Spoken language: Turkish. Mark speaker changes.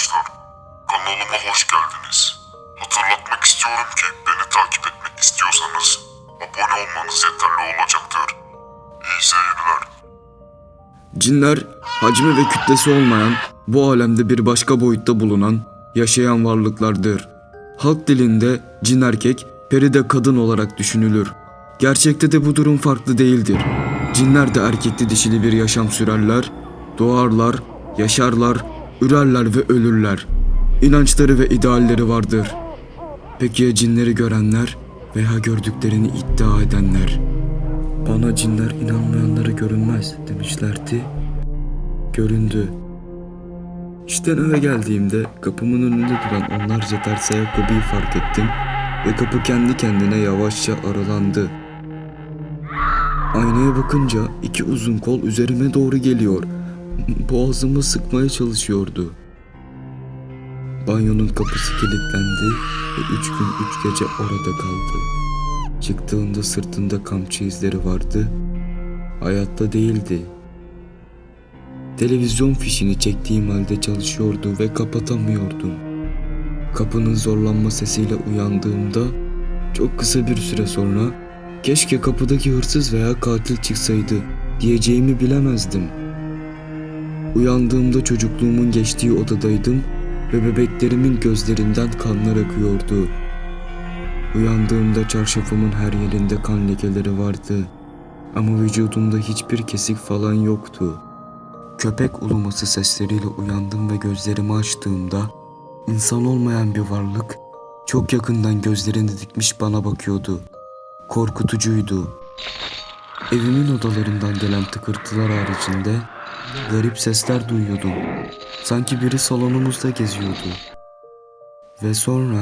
Speaker 1: arkadaşlar. Kanalıma hoş geldiniz. Hatırlatmak istiyorum ki beni takip etmek istiyorsanız abone olmanız yeterli olacaktır. İyi seyirler.
Speaker 2: Cinler hacmi ve kütlesi olmayan, bu alemde bir başka boyutta bulunan, yaşayan varlıklardır. Halk dilinde cin erkek, peri de kadın olarak düşünülür. Gerçekte de bu durum farklı değildir. Cinler de erkekli dişili bir yaşam sürerler, doğarlar, yaşarlar, ürerler ve ölürler. İnançları ve idealleri vardır. Peki ya cinleri görenler veya gördüklerini iddia edenler? Bana cinler inanmayanlara görünmez demişlerdi. Göründü. İşten eve geldiğimde kapımın önünde duran onlarca ters ayakkabıyı fark ettim ve kapı kendi kendine yavaşça aralandı. Aynaya bakınca iki uzun kol üzerime doğru geliyor. Boğazımı sıkmaya çalışıyordu. Banyonun kapısı kilitlendi ve üç gün üç gece orada kaldı. Çıktığında sırtında kamçı izleri vardı. Hayatta değildi. Televizyon fişini çektiğim halde çalışıyordu ve kapatamıyordum. Kapının zorlanma sesiyle uyandığımda çok kısa bir süre sonra keşke kapıdaki hırsız veya katil çıksaydı diyeceğimi bilemezdim. Uyandığımda çocukluğumun geçtiği odadaydım ve bebeklerimin gözlerinden kanlar akıyordu. Uyandığımda çarşafımın her yerinde kan lekeleri vardı. Ama vücudumda hiçbir kesik falan yoktu. Köpek uluması sesleriyle uyandım ve gözlerimi açtığımda insan olmayan bir varlık çok yakından gözlerini dikmiş bana bakıyordu. Korkutucuydu. Evimin odalarından gelen tıkırtılar haricinde garip sesler duyuyordum. Sanki biri salonumuzda geziyordu. Ve sonra